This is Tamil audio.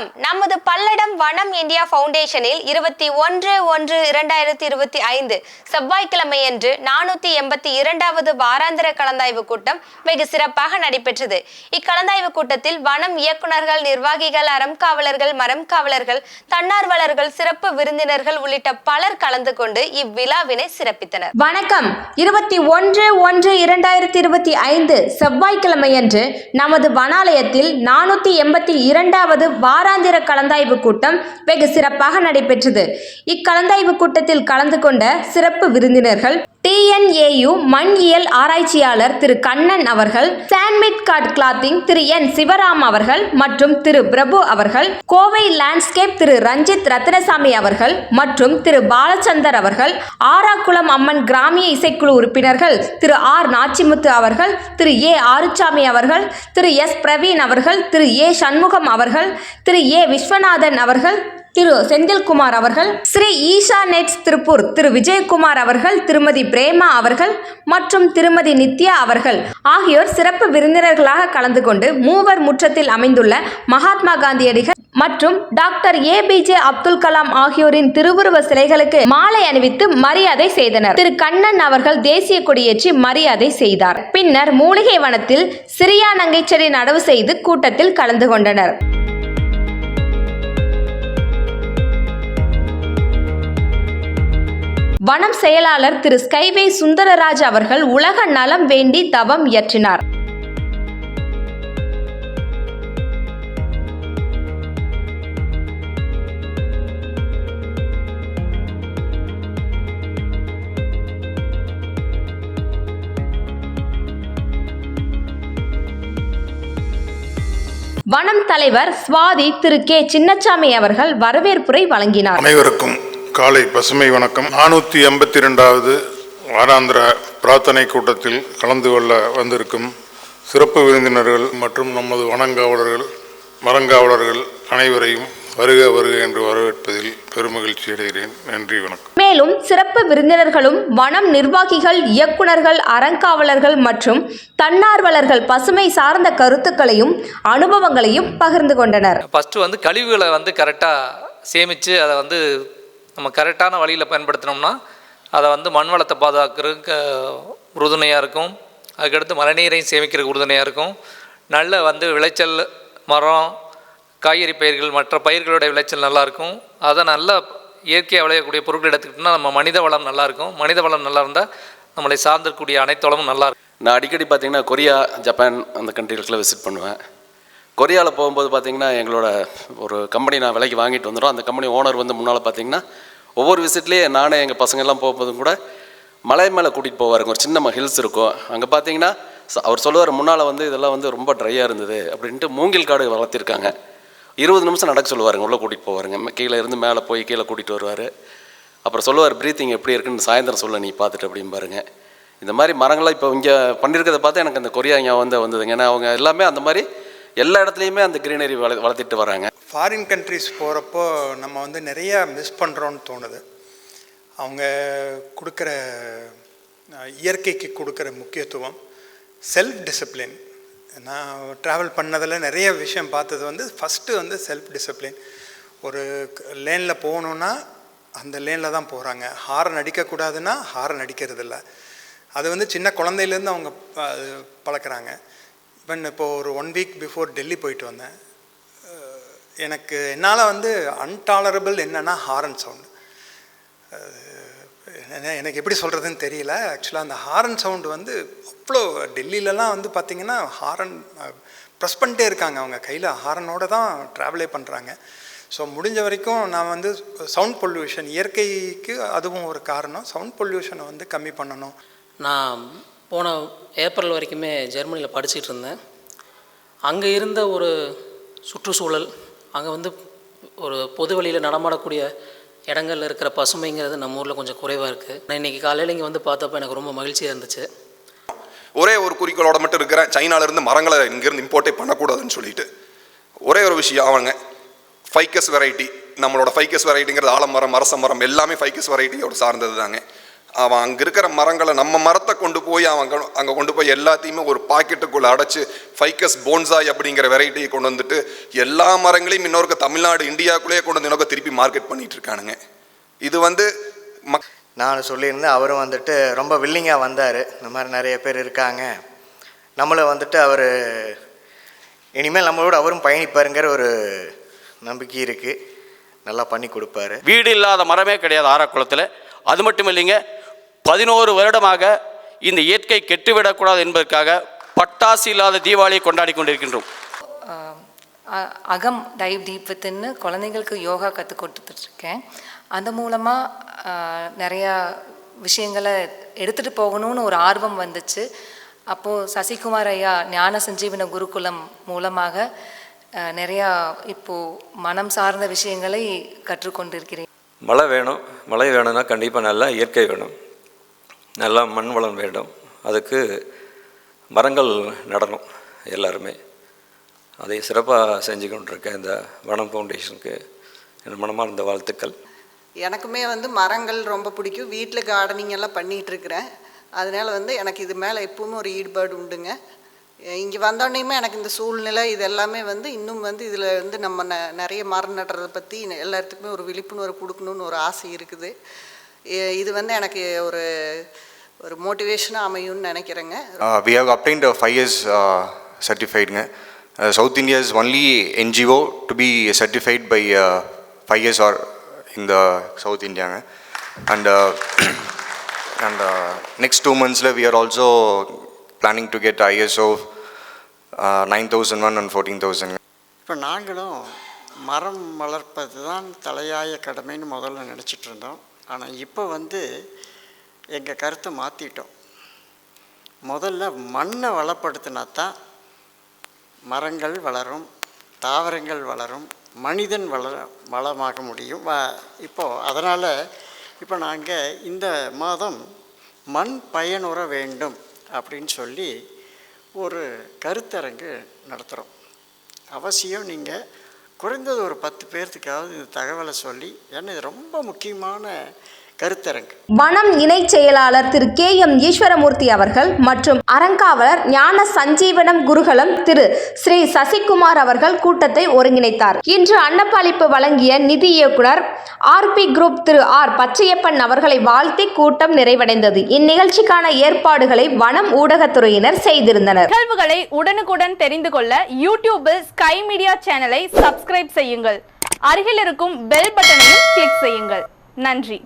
வணக்கம். நமது பல்லடம் வனம் இந்தியா ஃபவுண்டேஷனில் இருபத்தி ஒன்று ஒன்று இரண்டாயிரத்தி இருபத்தி ஐந்து செவ்வாய்க்கிழமையன்று நானூத்தி எண்பத்தி இரண்டாவது வாராந்திர கலந்தாய்வு கூட்டம் வெகு சிறப்பாக நடைபெற்றது. இக்கலந்தாய்வு கூட்டத்தில் வனம் இயக்குநர்கள் நிர்வாகிகள் அறம் காவலர்கள் மரம் காவலர்கள் தன்னார்வலர்கள் சிறப்பு விருந்தினர்கள் உள்ளிட்ட பலர் கலந்து கொண்டு இவ்விழாவினை சிறப்பித்தனர். வணக்கம். இருபத்தி ஒன்று ஒன்று இரண்டாயிரத்தி இருபத்தி ஐந்து செவ்வாய்க்கிழமையன்று நமது வனாலயத்தில் நானூத்தி எண்பத்தி இரண்டாவது வார வாராந்திர கலந்தாய்வு கூட்டம் வெகு சிறப்பாக நடைபெற்றது. இக்கலந்தாய்வு கூட்டத்தில் கலந்து கொண்ட சிறப்பு விருந்தினர்கள் டிஎன்ஏயு மண் இயல் ஆராய்ச்சியாளர் திரு கண்ணன் அவர்கள் சாண்ட்மிட் card clothing Thiru N Sivaram அவர்கள் மற்றும் திரு பிரபு அவர்கள் கோவை லேண்ட்ஸ்கேப் திரு ரஞ்சித் ரத்னசாமி அவர்கள் மற்றும் திரு பாலச்சந்தர் அவர்கள் ஆராக்குளம் அம்மன் கிராமிய இசைக்குழு உறுப்பினர்கள் திரு ஆர் நாச்சிமுத்து அவர்கள் திரு ஏ ஆறுச்சாமி அவர்கள் திரு எஸ் பிரவீன் அவர்கள் திரு ஏ சண்முகம் அவர்கள் திரு ஏ விஸ்வநாதன் அவர்கள் திரு செந்தில்குமார் அவர்கள் ஸ்ரீ ஈஷா நெட்ஸ் திருப்பூர் திரு விஜயகுமார் அவர்கள் திருமதி பிரேமா அவர்கள் மற்றும் திருமதி நித்யா அவர்கள் ஆகியோர் சிறப்பு விருந்தினர்களாக கலந்து கொண்டு மூவர் முற்றத்தில் அமைந்துள்ள மகாத்மா காந்தியடிகள் மற்றும் டாக்டர் ஏபிஜே அப்துல் கலாம் ஆகியோரின் திருவுருவ சிலைகளுக்கு மாலை அணிவித்து மரியாதை செய்தனர். திரு கண்ணன் அவர்கள் தேசிய கொடியேற்றி மரியாதை செய்தார். பின்னர் மூலிகை வனத்தில் சிறியா நங்கைச்செடி நடவு செய்து கூட்டத்தில் கலந்து கொண்டனர். வனம் செயலாளர் திரு ஸ்கைவே சுந்தரராஜ் அவர்கள் உலக நலம் வேண்டி தவம் இயற்றினார். வனம் தலைவர் சுவாதி திரு கே. சின்னச்சாமி அவர்கள் வரவேற்புரை வழங்கினார். அனைவருக்கும் காலை பசுமை வணக்கம். நானூற்றி எண்பத்தி ரெண்டாவது வாராந்திர பிரார்த்தனை கூட்டத்தில் கலந்து கொள்ள வந்திருக்கும் சிறப்பு விருந்தினர்கள் மற்றும் நமது வனங்காவலர்கள் மரங்காவலர்கள் அனைவரையும் வருக வருக என்று வரவேற்பதில் பெருமகிழ்ச்சி அடைகிறேன். நன்றி வணக்கம். மேலும் சிறப்பு விருந்தினர்களும் வனம் நிர்வாகிகள் இயக்குனர்கள் அறங்காவலர்கள் மற்றும் தன்னார்வலர்கள் பசுமை சார்ந்த கருத்துக்களையும் அனுபவங்களையும் பகிர்ந்து கொண்டனர். ஃபஸ்ட்டு வந்து கழிவுகளை வந்து கரெக்டாக சேமித்து அதை வந்து நம்ம கரெக்டான வழியில் பயன்படுத்தினோம்னா அதை வந்து மண் வளத்தை பாதுகாக்கிறதுக்கு உறுதுணையாக இருக்கும். அதுக்கடுத்து மழைநீரையும் சேமிக்கிறதுக்கு உறுதுணையாக இருக்கும். நல்ல வந்து விளைச்சல் மரம் காய்கறி பயிர்கள் மற்ற பயிர்களுடைய விளைச்சல் நல்லாயிருக்கும் அதை நல்லா இயற்கையாக விளையக்கூடிய பொருட்கள் எடுத்துக்கிட்டோம்னா நம்ம மனித வளம் நல்லாயிருக்கும் மனித வளம் நல்லா இருந்தால் நம்மளை சார்ந்திருக்கக்கூடிய அனைத்து வளமும் நல்லா இருக்கும். நான் அடிக்கடி பார்த்திங்கன்னா கொரியா ஜப்பான் அந்த கண்ட்ரிகளுக்குலாம் விசிட் பண்ணுவேன். கொரியாவில் போகும்போது பார்த்தீங்கன்னா எங்களோட ஒரு கம்பெனி நான் விலைக்கு வாங்கிட்டு வந்துடும் அந்த கம்பெனி ஓனர் வந்து முன்னால் பார்த்தீங்கன்னா ஒவ்வொரு விசிட்லேயே நானே எங்கள் பசங்கள்லாம் போகும்போதும் கூட மலை மேலே கூட்டிகிட்டு போவாருங்க ஒரு சின்ன ஹில்ஸ் இருக்கும். அங்கே பார்த்தீங்கன்னா அவர் சொல்லுவார் முன்னால் வந்து இதெல்லாம் வந்து ரொம்ப ட்ரையாக இருந்தது அப்படின்ட்டு மூங்கில் காடு வளர்த்திருக்காங்க. இருபது நிமிஷம் நடக்க சொல்லுவாருங்க. உள்ளே கூட்டிகிட்டு போவாருங்க. கீழே இருந்து மேலே போய் கீழே கூட்டிகிட்டு வருவார். அப்புறம் சொல்லுவார் ப்ரீத்திங் எப்படி இருக்குன்னு சாயந்தரம் சொல்ல நீ பார்த்துட்டு அப்படின்னு பாருங்க. இந்த மாதிரி மரங்கள்லாம் இப்போ இங்கே பண்ணியிருக்கிறத பார்த்தா எனக்கு அந்த கொரியா இங்கே வந்து வந்ததுங்க. ஏன்னா அவங்க எல்லாமே அந்த மாதிரி எல்லா இடத்துலையுமே அந்த க்ரீனரி வள வளர்த்திட்டு வராங்க. ஃபாரின் கண்ட்ரிஸ் போகிறப்போ நம்ம வந்து நிறைய மிஸ் பண்ணுறோன்னு தோணுது. அவங்க கொடுக்குற இயற்கைக்கு கொடுக்குற முக்கியத்துவம் செல்ஃப் டிசிப்ளின் நான் ட்ராவல் பண்ணதில் நிறைய விஷயம் பார்த்தது வந்து ஃபஸ்ட்டு வந்து செல்ஃப் டிசிப்ளின் ஒரு லேனில் போகணுன்னா அந்த லேனில் தான் போகிறாங்க ஹாரன் அடிக்கக்கூடாதுன்னா ஹாரன் அடிக்கிறதில்ல. அது வந்து சின்ன குழந்தையிலேருந்து அவங்க பழக்கிறாங்க ஈவன் இப்போது ஒரு ஒன் வீக் பிஃபோர் டெல்லி போயிட்டு வந்தேன். எனக்கு என்னால் வந்து அன்டாலரபிள் என்னன்னா ஹாரன் சவுண்டு எனக்கு எப்படி சொல்கிறதுன்னு தெரியல. ஆக்சுவலாக அந்த ஹாரன் சவுண்டு வந்து அவ்வளோ டெல்லியிலலாம் வந்து பார்த்திங்கன்னா ஹாரன் ப்ரெஸ் பண்ணிட்டே இருக்காங்க அவங்க கையில். ஹாரனோட தான் ட்ராவலே பண்ணுறாங்க ஸோ முடிஞ்ச வரைக்கும் நான் வந்து சவுண்ட் பொல்யூஷன் இயற்கைக்கு அதுவும் ஒரு காரணம். சவுண்ட் பொல்யூஷனை வந்து கம்மி பண்ணணும். நான் போன ஏப்ரல் வரைக்குமே ஜெர்மனியில் படிச்சுட்டு இருந்தேன். அங்கே இருந்த ஒரு சுற்றுச்சூழல் அங்கே வந்து ஒரு பொது வழியில் நடமாடக்கூடிய இடங்கள்ல இருக்கிற பசுமைங்கிறது நம்ம ஊரில் கொஞ்சம் குறைவாக இருக்குது நான் இன்றைக்கி காலையில் இங்கே வந்து பார்த்தப்ப எனக்கு ரொம்ப மகிழ்ச்சியாக இருந்துச்சு. ஒரே ஒரு குறிக்கோளோட மட்டும் இருக்கிறேன். சைனாலேருந்து மரங்களை இங்கேருந்து இம்போர்ட்டே பண்ணக்கூடாதுன்னு சொல்லிட்டு. ஒரே ஒரு விஷயம் அவங்க ஃபைக்கஸ் வெரைட்டி நம்மளோட ஃபைக்கஸ் வெரைட்டிங்கிறது ஆலமரம் அரச மரம் எல்லாமே ஃபைக்கஸ் வெரைட்டியோட சார்ந்தது தாங்க அவன் அங்கே இருக்கிற மரங்களை நம்ம மரத்தை கொண்டு போய் அவன் அங்க- கொண்டு போய் எல்லாத்தையுமே ஒரு பாக்கெட்டுக்குள்ளே அடைச்சு ஃபைக்கஸ் போன்சாய் அப்படிங்கிற வெரைட்டியை கொண்டு வந்துட்டு எல்லா மரங்களையும் இன்னொருக்க தமிழ்நாடு இந்தியாவுக்குள்ளேயே கொண்டு வந்து இன்னொரு திருப்பி மார்க்கெட் பண்ணிட்டு இருக்கானுங்க. இது வந்து மக் நான் சொல்லியிருந்தேன் அவரும் வந்துட்டு ரொம்ப வில்லிங்காக வந்தார். இந்த மாதிரி நிறைய பேர் இருக்காங்க. நம்மளை வந்துட்டு அவர் இனிமேல் நம்மளோட அவரும் பயணிப்பாருங்கிற ஒரு நம்பிக்கை இருக்குது நல்லா பண்ணி கொடுப்பாரு. வீடு இல்லாத மரமே கிடையாது ஆரக்குளத்தில் அது மட்டும் இல்லைங்க பதினோரு வருடமாக இந்த இயற்கை கெட்டுவிடக்கூடாது என்பதற்காக பட்டாசு இல்லாத தீபாவளியை கொண்டாடி கொண்டிருக்கின்றோம். அ- அகம் டைவ் டீப் வித்துன்னு குழந்தைங்களுக்கு யோகா கற்றுக் கொடுத்துட்ருக்கேன். அந்த மூலமாக நிறையா விஷயங்களை எடுத்துகிட்டு போகணும்னு ஒரு ஆர்வம் வந்துச்சு. அப்போது சசிகுமார் ஐயா ஞான சஞ்சீவன குருகுலம் மூலமாக நிறையா இப்போது மனம் சார்ந்த விஷயங்களை கற்றுக்கொண்டிருக்கிறேன் மழை வேணும். மழை வேணும்னா கண்டிப்பாக நல்லா இயற்கை வேணும். நல்லா மண் வளம் வேண்டும். அதுக்கு மரங்கள் நடணும் எல்லாருமே. அதை சிறப்பாக செஞ்சு கொண்டிருக்கேன் இந்த வனம் ஃபவுண்டேஷனுக்கு என் மனமார்ந்த வாழ்த்துக்கள். எனக்குமே வந்து மரங்கள் ரொம்ப பிடிக்கும். வீட்டில் கார்டனிங் எல்லாம் பண்ணிகிட்டு இருக்கிறேன் அதனால வந்து எனக்கு இது மேலே எப்பவுமே ஒரு ஈடுபாடு உண்டுங்க. இங்கே வந்தோடனேயுமே எனக்கு இந்த சூழ்நிலை இது எல்லாமே வந்து இன்னும் வந்து இதில் வந்து நம்ம ந நிறைய மரம் நடுறதை பற்றி எல்லாத்துக்குமே ஒரு விழிப்புணர்வு கொடுக்கணுன்னு ஒரு ஆசை இருக்குது. இது வந்து எனக்கு ஒரு ஒரு மோட்டிவேஷனாக அமையும்னு நினைக்கிறேங்க Uh, we have obtained a five years uh, certified. Uh, South India is only NGO to be certified by uh, five years or in the South India. And uh, and uh, next two months we are also planning to get ISO uh, 9001 and 14000. இப்போ நாங்களும் மரம் வளர்ப்பது தான் தலையாய கடமைன்னு முதல்ல நினச்சிட்டு இருந்தோம் ஆனால் இப்போ வந்து எங்கள் கருத்தை மாற்றிட்டோம் முதல்ல மண்ணை வளப்படுத்தினா தான் மரங்கள் வளரும் தாவரங்கள் வளரும் மனிதன் வளர வளமாக முடியும். வ இப்போது அதனால் இப்போ நாங்கள் இந்த மாதம் மண் பயனுற வேண்டும் அப்படின்னு சொல்லி ஒரு கருத்தரங்கு நடத்துகிறோம் அவசியம் நீங்கள் குறைந்தது ஒரு பத்து பேர்த்துக்காவது இந்த தகவலை சொல்லி ஏன்னா இது ரொம்ப முக்கியமான கருத்தரங்கு. வனம் இணைச் செயலாளர் திரு கே எம் ஈஸ்வரமூர்த்தி அவர்கள் மற்றும் அறங்காவலர் ஞான சஞ்சீவனம் குருகுலம் திரு ஸ்ரீ சசிகுமார் அவர்கள் கூட்டத்தை ஒருங்கிணைத்தார். இன்று அன்னப்பளிப்பு வழங்கிய நிதி இயக்குனர் RP group Thiru R Pachaiyappan அவர்களை வாழ்த்தி கூட்டம் நிறைவடைந்தது. இந்நிகழ்ச்சிக்கான ஏற்பாடுகளை வனம் ஊடகத்துறையினர் செய்திருந்தனர். நிகழ்வுகளை உடனுக்குடன் தெரிந்து கொள்ள யூடியூபில் ஸ்கை மீடியா சேனலை சப்ஸ்கிரைப் செய்யுங்கள். அருகில் இருக்கும் பெல் பட்டனையும் கிளிக் செய்யுங்கள். நன்றி.